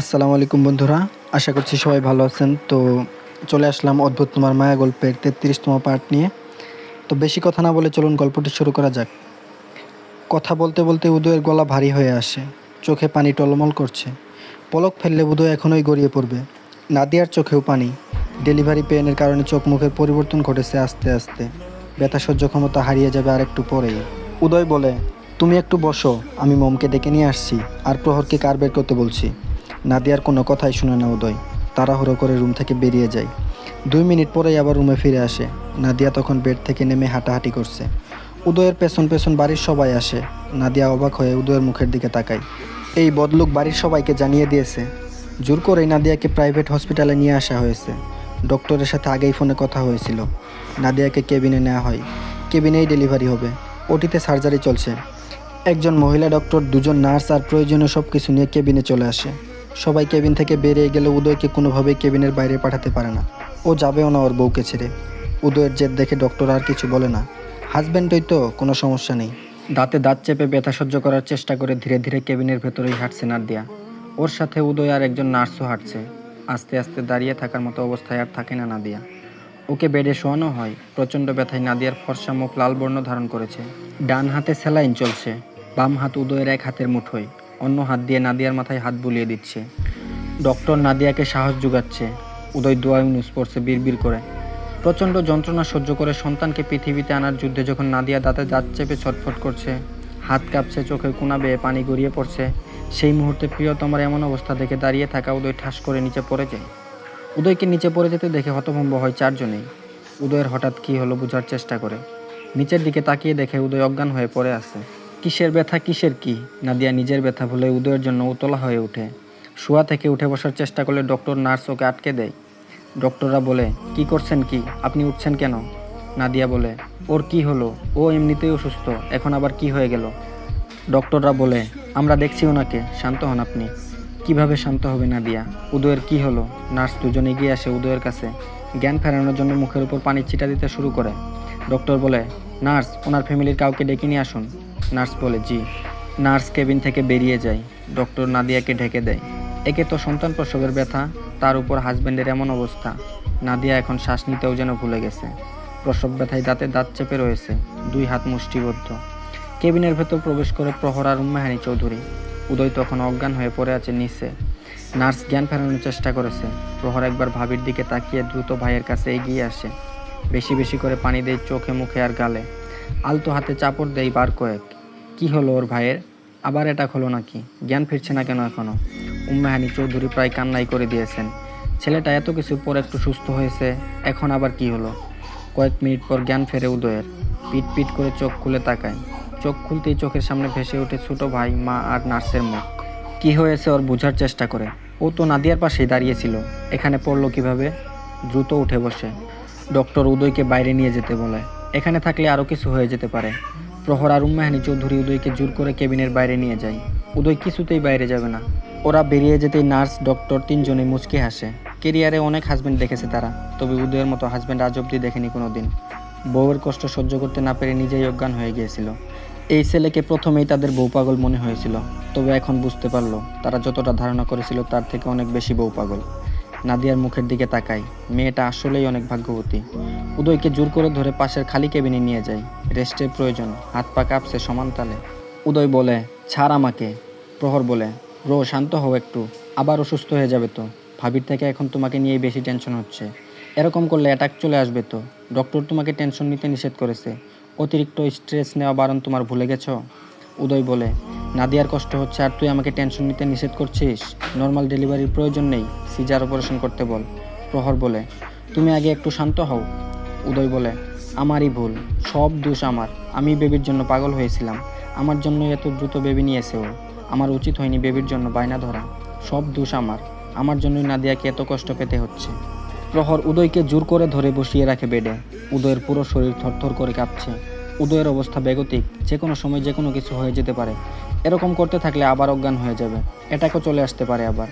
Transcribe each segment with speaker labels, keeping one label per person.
Speaker 1: আসসালামু আলাইকুম বন্ধুরা, আশা করছি সবাই ভালো আছেন। তো চলে আসলাম অদ্ভুত তোমার মায়া গল্পের তেত্রিশতম পার্ট নিয়ে। তো বেশি কথা না বলে চলুন গল্পটি শুরু করা যাক। কথা বলতে বলতে উদয়ের গলা ভারী হয়ে আসে, চোখে পানি টলমল করছে। পলক ফেললে উদয় এখনোই গড়িয়ে পড়বে। নাদিয়ার চোখেও পানি, ডেলিভারি পেনের কারণে চোখ মুখের পরিবর্তন ঘটেছে আস্তে আস্তে। ব্যথা সহ্য ক্ষমতা হারিয়ে যাবে আর একটু পরেই। উদয় বলে, তুমি একটু বসো, আমি মমকে ডেকে নিয়ে আসছি, আর প্রহরকে কার বের করতে বলছি? নাদিয়ার কোনো কথাই শুনে না উদয়। তাড়াহুড়ো করে রুম থেকে বেরিয়ে যায়। দুই মিনিট পরেই আবার রুমে ফিরে আসে। নাদিয়া তখন বেড থেকে নেমে হাঁটাহাঁটি করছে। উদয়ের পেছন পেছন বাড়ির সবাই আসে। নাদিয়া অবাক হয়ে উদয়ের মুখের দিকে তাকায়। এই বদলুক বাড়ির সবাইকে জানিয়ে দিয়েছে। জোর করেই নাদিয়াকে প্রাইভেট হসপিটালে নিয়ে আসা হয়েছে। ডক্টরের সাথে আগেই ফোনে কথা হয়েছিল। নাদিয়াকে কেবিনে নেওয়া হয়। কেবিনেই ডেলিভারি হবে। ওটিতে সার্জারি চলছে। একজন মহিলা ডক্টর, দুজন নার্স আর প্রয়োজনীয় সব কিছু নিয়ে কেবিনে চলে আসে। সবাই কেবিন থেকে বেরিয়ে গেলে উদয়কে কোনোভাবেই কেবিনের বাইরে পাঠাতে পারে না। ও যাবেও না ওর বউকে ছেড়ে। উদয়ের জেদ দেখে ডক্টর আর কিছু বলে না। হাজব্যান্ডই তো, কোনো সমস্যা নেই। দাঁতে দাঁত চেপে ব্যথা সহ্য করার চেষ্টা করে ধীরে ধীরে কেবিনের ভেতরেই হাঁটছে নাদিয়া। ওর সাথে উদয় আর একজন নার্সও হাঁটছে। আস্তে আস্তে দাঁড়িয়ে থাকার মতো অবস্থায় আর থাকে না নাদিয়া। ওকে বেডে শোয়ানো হয়। প্রচণ্ড ব্যথায় নাদিয়ার ফর্সা মুখ লাল বর্ণ ধারণ করেছে। ডান হাতে স্যালাইন চলছে। বাম হাত উদয়ের এক হাতের মুঠোয়। অন্য হাত দিয়ে নাদিয়ার মাথায় হাত বুলিয়ে দিচ্ছে। ডক্টর নাদিয়াকে সাহস যোগাচ্ছে। উদয় দোয়া ইউনুস পড়ছে বিড়বিড় করে। প্রচণ্ড যন্ত্রণা সহ্য করে সন্তানকে পৃথিবীতে আনার যুদ্ধে যখন নাদিয়া দাঁতে দাঁত চেপে ছটফট করছে, হাত কাঁপছে, চোখের কোনা বেয়ে পানি গড়িয়ে পড়ছে, সেই মুহূর্তে প্রিয়তমার এমন অবস্থা দেখে দাঁড়িয়ে থাকা উদয় ঠাস করে নিচে পড়ে যায়। উদয়কে নিচে পড়ে যেতে দেখে হতভম্ব হয় চারজনেই। উদয়ের হঠাৎ কী হলো বোঝার চেষ্টা করে। নিচের দিকে তাকিয়ে দেখে উদয় অজ্ঞান হয়ে পড়ে আছে। কিসের ব্যথা, কিসের কি? নাদিয়া নিজের ব্যথা ভুলে উদয়ের জন্য উতলা হয়ে ওঠে। শোয়া থেকে উঠে বসার চেষ্টা করলে ডক্টর নার্স ওকে আটকে দেয়। ডক্টররা বলে, কি করছেন কি? আপনি উঠছেন কেন? নাদিয়া বলে, ওর কি হলো? ও এমনিতেই অসুস্থ। এখন আবার কি হয়ে গেল? ডক্টররা বলে, আমরা দেখছি ওনাকে। শান্ত হন আপনি। কীভাবে শান্ত হবে নাদিয়া? উদয়ের কি হলো? নার্স দুজন এগিয়ে আসে উদয়ের কাছে। জ্ঞান ফেরানোর জন্য মুখের উপর পানি ছিটা দিতে শুরু করে। ডক্টর বলে, নার্স, ওনার ফ্যামিলির কাউকে ডেকে নিয়ে আসুন। নার্স বলে, জি, নার্স কেবিন থেকে বেরিয়ে যায় ডক্টর নাদিয়াকে ঢেকে দেয়। একে তো সন্তান প্রসবের ব্যথা, তার উপর হাজব্যান্ডের এমন অবস্থা। নাদিয়া এখন শ্বাস নিতেও যেন ভুলে গেছে। প্রসব ব্যথায় দাঁতে দাঁত চেপে রয়েছে, দুই হাত মুষ্টিবদ্ধ। কেবিনের ভেতর প্রবেশ করে প্রহরা রুম্মাহানি চৌধুরী। উদয় তখন অজ্ঞান হয়ে পড়ে আছে নিচে। নার্স জ্ঞান ফেরানোর চেষ্টা করেছে। প্রহর একবার ভাবির দিকে তাকিয়ে দ্রুত ভাইয়ের কাছে এগিয়ে আসে। বেশি বেশি করে পানি দেয় চোখে, মুখে আর গালে। আলতো হাতে চাপড় দেয় বার কয়েক। কি হলো ওর ভাইয়ের? আবার এটা হলো নাকি? জ্ঞান ফিরছে না কেন এখনও? উম্মাহানি চৌধুরী প্রায় কান্নাই করে দিয়েছেন। ছেলেটা এত কিছু পর একটু সুস্থ হয়েছে, এখন আবার কি হলো? কয়েক মিনিট পর জ্ঞান ফেরে উদয়ের। পিট পিট করে চোখ খুলে তাকায়। চোখ খুলতেই চোখের সামনে ভেসে ওঠে ছোট ভাই, মা আর নার্সের মুখ। কি হয়েছে ওর বোঝার চেষ্টা করে? ও তো নাদিয়ার পাশেই দাঁড়িয়েছিল এখানে পড়ল কীভাবে? দ্রুত উঠে বসে। ডক্টর উদয়কে বাইরে নিয়ে যেতে বলে। এখানে থাকলে আরও কিছু হয়ে যেতে পারে। প্রহর আর উম্মাহানি চৌধুরী উদয়কে জোর করে কেবিনের বাইরে নিয়ে যায়। উদয় কিছুতেই বাইরে যাবে না। ওরা বেরিয়ে যেতেই নার্স, ডক্টর তিনজনে মুচকে হাসে। কেরিয়ারে অনেক হাজব্যান্ড দেখেছে তারা, তবে উদয়ের মতো হাজব্যান্ড আজ অব্দি দেখেনি কোনো দিন বউয়ের কষ্ট সহ্য করতে না পেরে নিজেই অজ্ঞান হয়ে গিয়েছিল। এই ছেলেকে প্রথমেই তাদের বউ পাগল মনে হয়েছিল, তবে এখন বুঝতে পারল, তারা যতটা ধারণা করেছিল তার থেকে অনেক বেশি বউ পাগল। নাদিয়ার মুখের দিকে তাকাই। মেয়েটা আসলেই অনেক ভাগ্যবতী। উদয়কে জোর করে ধরে পাশের খালি কেবিনে নিয়ে যায়। রেস্টের প্রয়োজন, হাত পা কাঁপছে সমান তালে। উদয় বলে, ছাড় আমাকে। প্রহর বলে, রো, শান্ত হও একটু। আবার অসুস্থ হয়ে যাবে তো। ভাবির থেকে এখন তোমাকে নিয়েই বেশি টেনশন হচ্ছে। এরকম করলে অ্যাটাক চলে আসবে তো। ডক্টর তোমাকে টেনশন নিতে নিষেধ করেছে। অতিরিক্ত স্ট্রেস নেওয়া বারণ তোমার ভুলে গেছো? উদয় বলে, নাদিয়ার কষ্ট হচ্ছে আর তুই আমাকে টেনশন নিতে নিষেধ করছিস। নর্মাল ডেলিভারির প্রয়োজন নেই, সিজার অপারেশন করতে বল। প্রহর বলে, তুমি আগে একটু শান্ত হও। উদয় বলে, আমারই ভুল, সব দোষ আমার। আমি বেবির জন্য পাগল হয়েছিলাম। আমার জন্য এত দ্রুত বেবি নিয়েছে ও আমার উচিত হয়নি বেবির জন্য বায়না ধরা। সব দোষ আমার। আমার জন্যই নাদিয়াকে এত কষ্ট পেতে হচ্ছে। প্রহর উদয়কে জোর করে ধরে বসিয়ে রাখে বেডে। উদয়ের পুরো শরীর থরথর করে কাঁপছে। উদয়ের অবস্থা বেগতিক যে কোনো সময় যে কোনো কিছু হয়ে যেতে পারে। এরকম করতে থাকলে আবার অজ্ঞান হয়ে যাবে। এটাকেও চলে আসতে পারে আবার।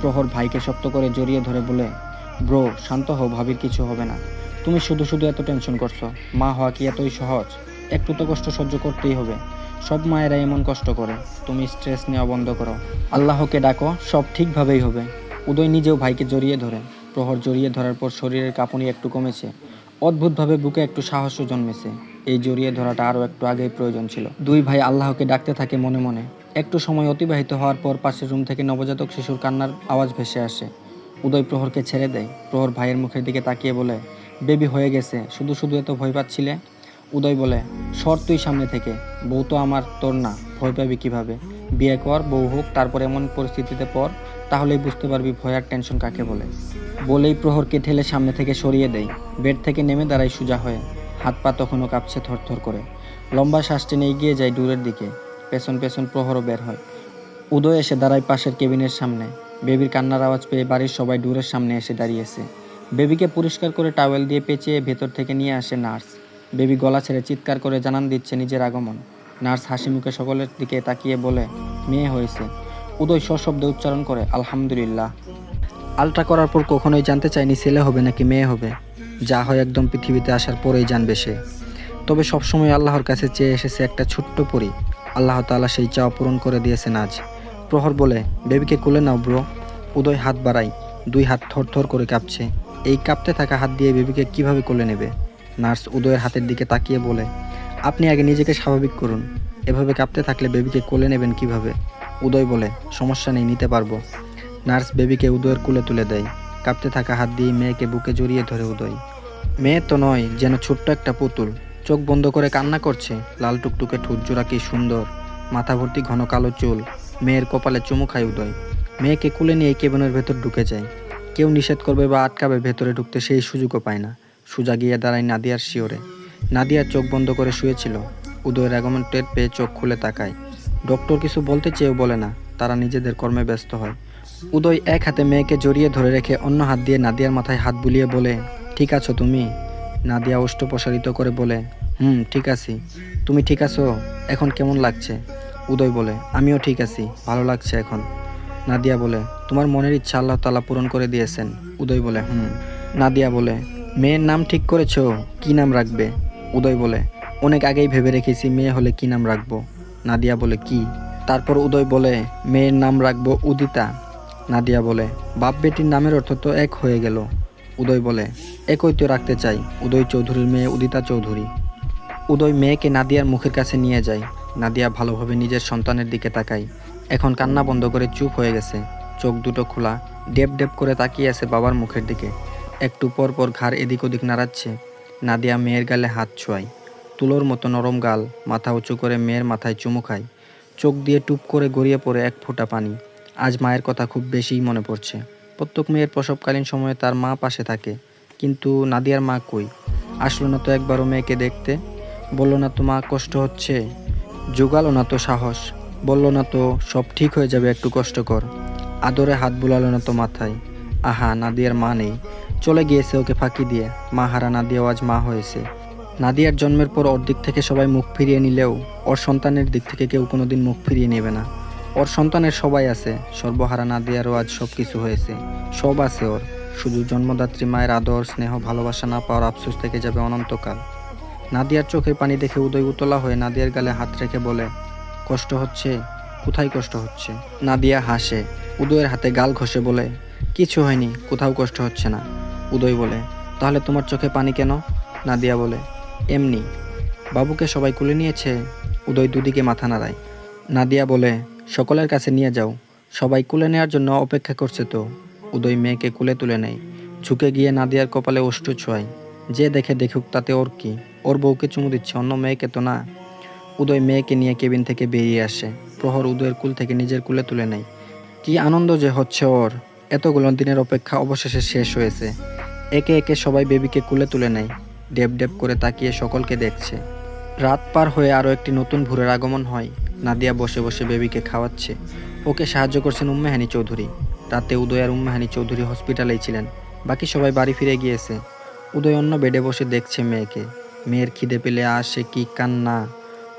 Speaker 1: প্রহর ভাইকে শক্ত করে জড়িয়ে ধরে বলে, ব্রো, শান্ত হও, ভাবির কিছু হবে না। তুমি শুধু শুধু এত টেনশন করছ। মা হওয়া কি এতই সহজ?
Speaker 2: একটু তো কষ্ট সহ্য করতেই হবে। সব মায়েরা এমন কষ্ট করে। তুমি স্ট্রেস নেওয়া বন্ধ করো। আল্লাহকে ডাকো, সব ঠিকভাবেই হবে। উদয় নিজেও ভাইকে জড়িয়ে ধরে। প্রহর জড়িয়ে ধরার পর শরীরের কাঁপুনি একটু কমেছে। অদ্ভুতভাবে বুকে একটু সাহসও জন্মেছে। এই জড়িয়ে ধরাটা আরও একটু আগেই প্রয়োজন ছিল। দুই ভাই আল্লাহকে ডাকতে থাকে মনে মনে। একটু সময় অতিবাহিত হওয়ার পর পাশের রুম থেকে নবজাতক শিশুর কান্নার আওয়াজ ভেসে আসে। উদয় প্রহরকে ছেড়ে দেয়। প্রহর ভাইয়ের মুখের দিকে তাকিয়ে বলে, বেবি হয়ে গেছে, শুধু শুধু এত ভয় পাচ্ছিলে? উদয় বলে, সর তুই সামনে থেকে। বউ তো আমার, তোর না। ভয় পাবি কীভাবে? বিয়ে কর, বউ হোক, তারপর এমন পরিস্থিতিতে পর, তাহলেই বুঝতে পারবি ভয় আর টেনশন কাকে বলে। বলেই প্রহরকে ঠেলে সামনে থেকে সরিয়ে দেয়। বেড থেকে নেমে দাঁড়ায় সোজা হয়ে। হাত পা তখনও কাঁপছে থরথর করে। লম্বা শ্বাস টেনে এগিয়ে যায় দূরের দিকে। পেছন পেছন প্রহরও বের হয়। উদয় এসে দাঁড়ায় পাশের কেবিনের সামনে। বেবির কান্নার আওয়াজ পেয়ে বাড়ির সবাই দূরের সামনে এসে দাঁড়িয়েছে। বেবিকে পরিষ্কার করে টাওয়েল দিয়ে পেঁচিয়ে ভেতর থেকে নিয়ে আসে নার্স। বেবি গলা ছেড়ে চিৎকার করে জানান দিচ্ছে নিজের আগমন। নার্স হাসি মুখে সকলের দিকে তাকিয়ে বলে, মেয়ে হয়েছে। উদয় সশব্দে উচ্চারণ করে, আলহামদুলিল্লাহ। আলট্রা করার পর কখনোই জানতে চায়নি ছেলে হবে নাকি মেয়ে হবে। যা হয় একদম পৃথিবীতে আসার পরেই জানবে সে। তবে সবসময় আল্লাহর কাছে চেয়ে এসেছে একটা ছোট্ট পরি। আল্লাহ তাআলা সেই চাওয়া পূরণ করে দিয়েছেন আজ। প্রহর বলে, বেবিকে কোলে নাও ব্রো। উদয় হাত বাড়াই। দুই হাত থরথর করে কাঁপছে। এই কাঁপতে থাকা হাত দিয়ে বেবিকে কীভাবে কোলে নেবে? নার্স উদয়ের হাতের দিকে তাকিয়ে বলে, আপনি আগে নিজেকে স্বাভাবিক করুন। এভাবে কাঁপতে থাকলে বেবিকে কোলে নেবেন কীভাবে? উদয় বলে, সমস্যা নেই, নিতে পারব। নার্স বেবিকে উদয়ের কোলে তুলে দেয়। কাঁপতে থাকা হাত দিয়ে মেয়েকে বুকে জড়িয়ে ধরে উদয়। মেয়ে তো নয়, যেন ছোট্ট একটা পুতুল। চোখ বন্ধ করে কান্না করছে। লাল টুকটুকে ঠোঁট জোড়া কি সুন্দর। মাথা ভর্তি ঘন কালো চুল। মেয়ের কপালে চুমু খায় উদয়। মেয়েকে কুলে নিয়ে কেবনের ভেতর ঢুকে যায়। কেউ নিষেধ করবে বা আটকাবে, ভেতরে ঢুকতে সেই সুযোগও পায় না। সুজা গিয়ে দাঁড়ায় নাদিয়ার শিওরে। নাদিয়ার চোখ বন্ধ করে শুয়েছিল। উদয়ের আগমন টের পেয়ে চোখ খুলে তাকায়। ডক্টর কিছু বলতে চেয়েও বলে না। তারা নিজেদের কর্মে ব্যস্ত হয়। উদয় এক হাতে মেয়েকে জড়িয়ে ধরে রেখে অন্য হাত দিয়ে নাদিয়ার মাথায় হাত বুলিয়ে বলে, ঠিক আছো তুমি? নাদিয়া ওষ্ঠ প্রসারিত করে বলে, হুম, ঠিক আছি। তুমি ঠিক আছো? এখন কেমন লাগছে? উদয় বলে, আমিও ঠিক আছি, ভালো লাগছে এখন। নাদিয়া বলে, তোমার মনের ইচ্ছা আল্লাহ তালা পূরণ করে দিয়েছেন। উদয় বলে, হুম। নাদিয়া বলে, মেয়ের নাম ঠিক করেছ? কি নাম রাখবে? উদয় বলে, অনেক আগেই ভেবে রেখেছি মেয়ে হলে কি নাম রাখব? নাদিয়া বলে, কি? তারপর উদয় বলে, মেয়ের নাম রাখব উদিতা। নাদিয়া বলে, বাপ বেটির নামের অর্থ তো এক হয়ে গেল। উদয় বলে, একই তো রাখতে চাই, উদয় চৌধুরীর মেয়ে উদিতা চৌধুরী। উদয় মেয়েকে নাদিয়ার মুখের কাছে নিয়ে যায়। নাদিয়া ভালোভাবে নিজের সন্তানের দিকে তাকায়। এখন কান্না বন্ধ করে চুপ হয়ে গেছে। চোখ দুটো খোলা, ডেপ ডেপ করে তাকিয়ে আছে বাবার মুখের দিকে। একটু পর পর ঘাড় এদিক ওদিক নাড়াচ্ছে। নাদিয়া মেয়ের গালে হাত ছোঁয় তুলোর মতো নরম গাল, মাথা উঁচু করে মেয়ের মাথায় চুমু খায়। চোখ দিয়ে টুপ করে গড়িয়ে পড়ে এক ফোঁটা পানি। আজ মায়ের কথা খুব বেশিই মনে পড়ছে। প্রত্যেক মেয়ের প্রসবকালীন সময়ে তার মা পাশে থাকে। কিন্তু নাদিয়ার মা কই? আসলো না তো একবারও মেয়েকে দেখতে? বলল না তো মা কষ্ট হচ্ছে? জোগালো না তো সাহস? বলল না তো সব ঠিক হয়ে যাবে একটু কষ্ট কর? আদরে হাত বুলালো না তো মাথায়? আহা, নাদিয়ার মা নেই। চলে গিয়েছে ওকে ফাঁকি দিয়ে। মা হারা নাদিয়াও আজ মা হয়েছে। নাদিয়ার জন্মের পর ওর দিক থেকে সবাই মুখ ফিরিয়ে নিলেও, ওর সন্তানের দিক থেকে কেউ কোনোদিন মুখ ফিরিয়ে নেবে না। ওর সন্তানের সবাই আছে। সর্বহারা না নাদিয়ারও আজ সব কিছু হয়েছে। সব আছে ওর। শুধু জন্মদাত্রী মায়ের আদর, স্নেহ, ভালোবাসা না পাওয়ার আফসোস থেকে যাবে অনন্তকাল। নাদিয়ার চোখের পানি দেখে উদয় উতলা হয়ে নাদিয়ার গালে হাত রেখে বলে, কষ্ট হচ্ছে? কোথায় কষ্ট হচ্ছে? নাদিয়া হাসে। উদয়ের হাতে গাল ঘষে বলে, কিছু হয়নি, কোথাও কষ্ট হচ্ছে না। উদয় বলে, তাহলে তোমার চোখে পানি কেন? নাদিয়া বলে, এমনি। বাবুকে সবাই কুলে নিয়েছে? উদয় দুদিকে মাথা নাড়ায়। নাদিয়া বলে সকলের কাছে নিয়ে যাও। সবাই কুলে নেওয়ার জন্য অপেক্ষা করছে তো। উদয় মেয়েকে কুলে তুলে নেয়। ঝুঁকে গিয়ে নাদিয়ার কপালে ওষ্ঠ ছোঁয় যে দেখে দেখুক তাতে ওর কি? ওর বউকে চুমু দিচ্ছে, অন্য মেয়েকে তো না। উদয় মেয়েকে নিয়ে কেবিন থেকে বেরিয়ে আসে। প্রহর উদয়ের কুল থেকে নিজের কুলে তুলে নেয়। কি আনন্দ যে হচ্ছে ওর! এতগুলো দিনের অপেক্ষা অবশেষে শেষ হয়েছে। একে একে সবাই বেবিকে কুলে তুলে নেয়। ডেপ ডেপ করে তাকিয়ে সকলকে দেখছে। রাত পার হয়ে আরও একটি নতুন ভোরের আগমন হয়। নাদিয়া বসে বসে বেবিকে খাওয়াচ্ছে। ওকে সাহায্য করছেন উম্মেহানি চৌধুরী। রাতে উদয় আর উম্মেহানি চৌধুরী হসপিটালেই ছিলেন। বাকি সবাই বাড়ি ফিরে গিয়েছে। উদয় অন্য বেডে বসে দেখছে মেয়েকে। মেয়ের খিদে পেলে আসে কি কান্না।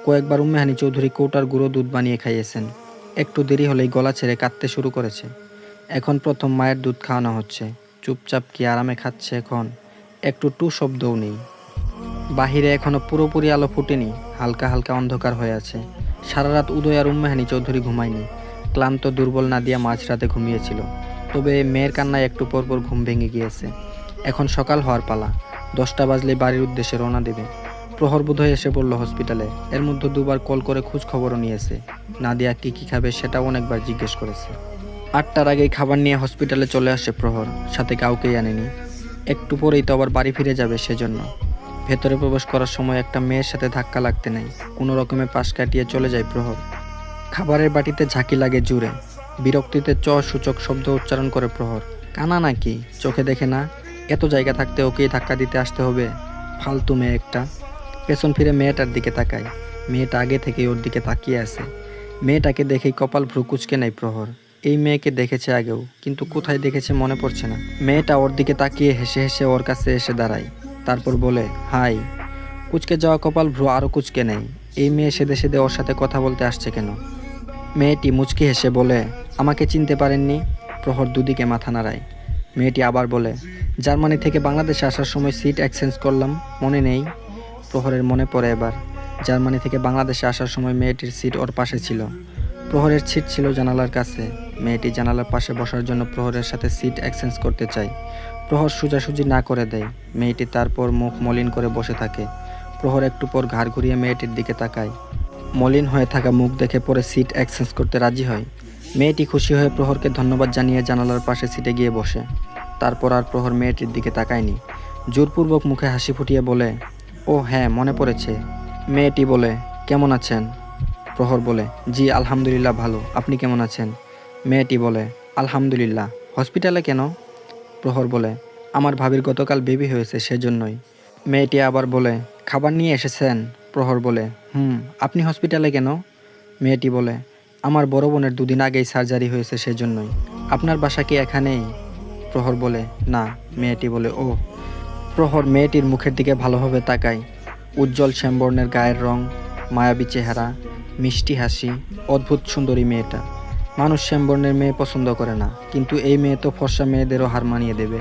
Speaker 2: কয়েকবার উম্মেহানি চৌধুরী কৌটার গুঁড়ো দুধ বানিয়ে খাইয়েছেন। একটু দেরি হলেই গলা ছেড়ে কাঁদতে শুরু করেছে। এখন প্রথম মায়ের দুধ খাওয়ানো হচ্ছে। চুপচাপ কি আরামে খাচ্ছে এখন? একটু টু শব্দও নেই। বাহিরে এখনও পুরোপুরি আলো ফুটেনি। হালকা হালকা অন্ধকার হয়ে আছে। সারা রাত উদয় আর উম্মেহানি চৌধুরী ঘুমায়নি। ক্লান্ত, দুর্বল না নাদিয়া মাঝরাতে ঘুমিয়েছিল। তবে মেয়ের কান্নায় একটু পর পর ঘুম ভেঙে গিয়েছে। এখন সকাল হওয়ার পালা। দশটা বাজলে বাড়ির উদ্দেশ্যে রওনা দেবে। প্রহর বোধহয় এসে পড়ল হসপিটালে। এর মধ্যে দুবার কল করে খোঁজ খবরও নিয়েছে। নাদিয়া কী কী খাবে সেটাও অনেকবার জিজ্ঞেস করেছে। আটটার আগেই খাবার নিয়ে হসপিটালে চলে আসে প্রহর। সাথে কাউকেই আনেনি। একটু পরেই তো আবার বাড়ি ফিরে যাবে সেজন্য। ভেতরে প্রবেশ করার সময় একটা মেয়ের সাথে ধাক্কা লাগতে নেই। কোনো রকমে পাশ কাটিয়ে চলে যায় প্রহর। খাবারের বাটিতে ঝাঁকি লাগে জুড়ে। বিরক্তিতে চ সূচক শব্দ উচ্চারণ করে প্রহর। কানা নাকি? চোখে দেখে না? এত জায়গা থাকতে ওকেই ধাক্কা দিতে আসতে হবে। ফালতু মেয়ে একটা। পেছন ফিরে মেয়েটার দিকে তাকায়। মেয়েটা আগে থেকেই ওর দিকে তাকিয়ে আছে। মেয়েটাকে দেখেই কপাল ভ্রু কুচকে নেয় প্রহর। এই মেয়েকে দেখেছে আগেও, কিন্তু কোথায় দেখেছে মনে পড়ছে না। মেয়েটা ওর দিকে তাকিয়ে হেসে হেসে ওর কাছে এসে দাঁড়ায়। তারপর বলে, হাই, কুচকে যাওয়া কপাল ভ্রু আরও কুচকে নেই। এই মেয়ে সেদে সেদে ওর সাথে কথা বলতে আসছে কেন? মেয়েটি মুচকি হেসে বলে, আমাকে চিনতে পারেননি? প্রহর দুদিকে মাথা নাড়ায়। মেয়েটি আবার বলে, জার্মানি থেকে বাংলাদেশে আসার সময় সিট এক্সচেঞ্জ করলাম, মনে নেই? প্রহরের মনে পড়ে এবার, জার্মানি থেকে বাংলাদেশে আসার সময় মেয়েটির সিট ওর পাশে ছিল। প্রহরের সিট ছিল জানালার কাছে। মেয়েটি জানালার পাশে বসার জন্য প্রহরের সাথে সিট এক্সচেঞ্জ করতে চায়। প্রহর সোজাসুজি না করে দেয়। মেয়েটি তারপর মুখ মলিন করে বসে থাকে। প্রহর একটু পর ঘাড় ঘুরিয়ে মেয়েটির দিকে তাকায়। মলিন হয়ে থাকা মুখ দেখে পরে সিট এক্সচেঞ্জ করতে রাজি হয়। মেয়েটি খুশি হয়ে প্রহরকে ধন্যবাদ জানিয়ে জানালার পাশে সিটে গিয়ে বসে। তারপর আর প্রহর মেয়েটির দিকে তাকায়নি। জোরপূর্বক মুখে হাসি ফুটিয়ে বলে, ও হ্যাঁ মনে পড়েছে। মেয়েটি বলে, কেমন আছেন? প্রহর বলে, জি, আলহামদুলিল্লাহ ভালো। আপনি কেমন আছেন? মেয়েটি বলে, আলহামদুলিল্লাহ। হসপিটালে কেন? প্রহর বলে, আমার ভাবির গতকাল বেবি হয়েছে সেজন্যই। মেয়েটি আবার বলে, খাবার নিয়ে এসেছেন? প্রহর বলে, হুম, আপনি হসপিটালে কেন? মেয়েটি বলে, আমার বড় বোনের দুদিন আগেই সার্জারি হয়েছে সেজন্যই। আপনার বাসা কি এখানেই? প্রহর বলে, না। মেয়েটি বলে, ও। প্রহর মেয়েটির মুখের দিকে ভালোভাবে তাকায়। উজ্জ্বল শ্যামবর্ণের গায়ের রং, মায়াবী চেহারা, মিষ্টি হাসি, অদ্ভুত সুন্দরী মেয়েটা। মানুষ শ্যামবর্ণের মেয়ে পছন্দ করে না, কিন্তু এই মেয়ে তো ফর্সা মেয়েদেরও হার মানিয়ে দেবে।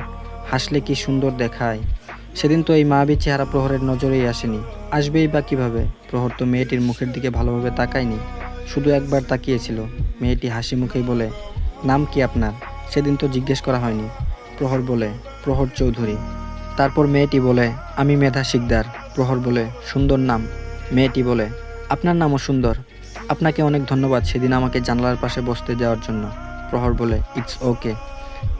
Speaker 2: হাসলে কি সুন্দর দেখায়? সেদিন তো এই মায়াবী চেহারা প্রহরের নজরেই আসেনি। আসবেই বা কীভাবে? প্রহর তো মেয়েটির মুখের দিকে ভালোভাবে তাকায়নি। শুধু একবার তাকিয়েছিল। মেয়েটি হাসি মুখেই বলে, নাম কি আপনার? সেদিন তো জিজ্ঞেস করা হয়নি। প্রহর বলে, প্রহর চৌধুরী। তারপর মেয়েটি বলে, আমি মেধা শিকদার। প্রহর বলে, সুন্দর নাম। মেয়েটি বলে, আপনার নামও সুন্দর। আপনাকে অনেক ধন্যবাদ সেদিন আমাকে জানলার পাশে বসতে যাওয়ার জন্য। প্রহর বলে ইটস ওকে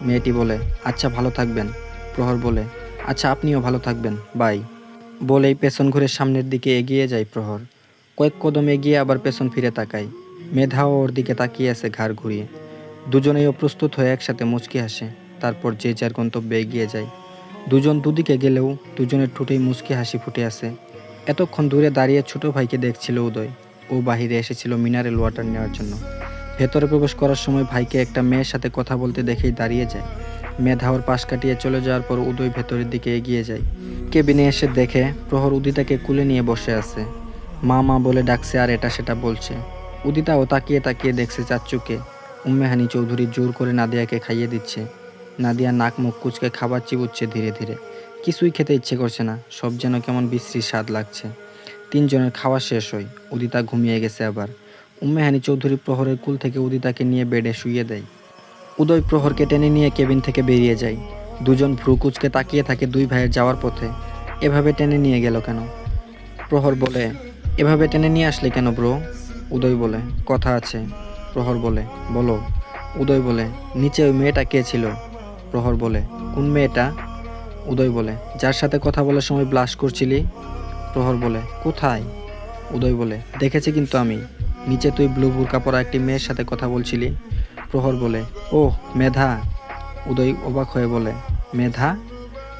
Speaker 2: মেয়েটি বলে আচ্ছা ভালো থাকবেন। প্রহর বলে আচ্ছা আপনিও ভালো থাকবেন। বাই বলেই পেছন ঘুরে সামনের দিকে এগিয়ে যায় প্রহর। কয়েক কদম এগিয়ে আবার পেছন ফিরে তাকায়। মেধাও ওর দিকে তাকিয়ে আছে ঘাড় ঘুরিয়ে। দুজনেও প্রস্তুত হয়ে একসাথে মুচকি হাসে। তারপর যে যার গন্তব্যে এগিয়ে যায়। দুজন দুদিকে গেলেও দুজনের ঠোঁটেই মুচকি হাসি ফুটে আছে এতক্ষণ দূরে দাঁড়িয়ে ছোট ভাইকে দেখছিল উদয়। ও বাহিরে এসেছিল মিনারেল ওয়াটার নেওয়ার জন্য। ভেতরে প্রবেশ করার সময় ভাইকে একটা মেয়ের সাথে কথা বলতে দেখেই দাঁড়িয়ে যায়। মেধা ওর পাশ কাটিয়ে চলে যাওয়ার পর উদয় ভেতরের দিকে এগিয়ে যায়। কেবিনে এসে দেখে প্রহর উদিতাকে কুলে নিয়ে বসে আছে। মা মা বলে ডাকছে, আর এটা সেটা বলছে। উদিতাও তাকিয়ে তাকিয়ে দেখছে চাচ্চুকে উম্মেহানি চৌধুরী জোর করে নাদিয়াকে খাইয়ে দিচ্ছে। নাদিয়া নাক মুখ কুচকে খাবার চিবুচ্ছে ধীরে ধীরে। কিছুই খেতে ইচ্ছে করছে না। সব যেন কেমন বিশ্রী স্বাদ লাগছে। তিনজনের খাওয়া শেষ হয়। উদিতা ঘুমিয়ে গেছে আবার। উম্মেহানি চৌধুরী প্রহরের কুল থেকে উদিতাকে নিয়ে বেডে শুয়ে দেয়। উদয় প্রহরকে টেনে নিয়ে কেবিন থেকে বেরিয়ে যায়। দুজন ভ্রুকুচকে তাকিয়ে থাকে দুই ভাইয়ের যাওয়ার পথে। এভাবে টেনে নিয়ে গেল কেন? প্রহর বলে, এভাবে টেনে নিয়ে আসলে কেন ব্রো? উদয় বলে, কথা আছে। প্রহর বলে, বলো। উদয় বলে, নিচে ওই মেয়েটা কে ছিল? প্রহর বলে, কোন মেয়েটা? উদয় বলে, যার সাথে কথা বলার সময় ব্লাশ করছিলি? প্রহর বলে, কোথায়? উদয় বলে, দেখেছি কিন্তু আমি। নিচে তুই ব্লু বুরকা পরা একটি মেয়ের সাথে কথা বলছিলি। প্রহর বলে ও মেধা। উদয় অবাক হয়ে বলে, মেধা?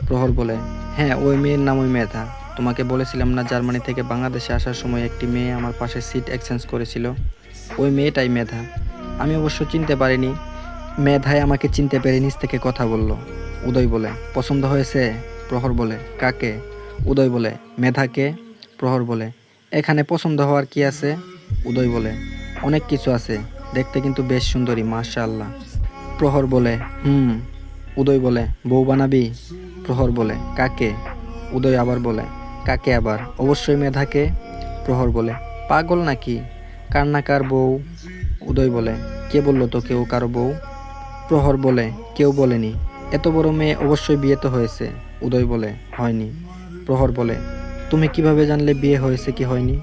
Speaker 2: প্রহর বলে হ্যাঁ ওই মেয়ের নাম ওই মেধা। তোমাকে বলেছিলাম না জার্মানি থেকে বাংলাদেশে আসার সময় একটি মেয়ে আমার পাশে সিট এক্সচেঞ্জ করেছিল? ওই মেয়েটাই মেধা। আমি অবশ্য চিনতে পারিনি। মেধায় আমাকে চিনতে পেরে নিজ থেকে কথা বলল। উদয় বলে, পছন্দ হয়েছে? প্রহর বলে, কাকে? উদয় বলে, মেধাকে প্রহর বলে। এখানে পছন্দ হওয়ার কি আছে? উদয় বলে, অনেক কিছু আছে, দেখতে কিন্তু বেশ সুন্দরী, মাশাআল্লাহ। প্রহর বলে, হুম। উদয় বলে, বউ বানাবি? প্রহর বলে, কাকে? উদয় আবার বলে, কাকে আবার? অবশ্যই মেধাকে প্রহর বলে। পাগল নাকি? কার না কার বউ। উদয় বলে, কে বলল তো কেউ কারও বউ? প্রহর বলে, কেউ বলেনি। এত বড় মেয়ে অবশ্যই বিয়ে তো হয়েছে। উদয় বলে, হয়নি। প্রহর বলে, তুমি কীভাবে জানলে বিয়ে হয়েছে কি হয়নি?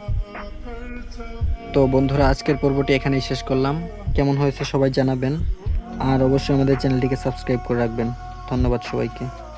Speaker 2: তো বন্ধুরা, আজকের পর্বটি এখানেই শেষ করলাম। কেমন হয়েছে সবাই জানাবেন। আর অবশ্যই আমাদের চ্যানেলটিকে সাবস্ক্রাইব করে রাখবেন। ধন্যবাদ সবাইকে।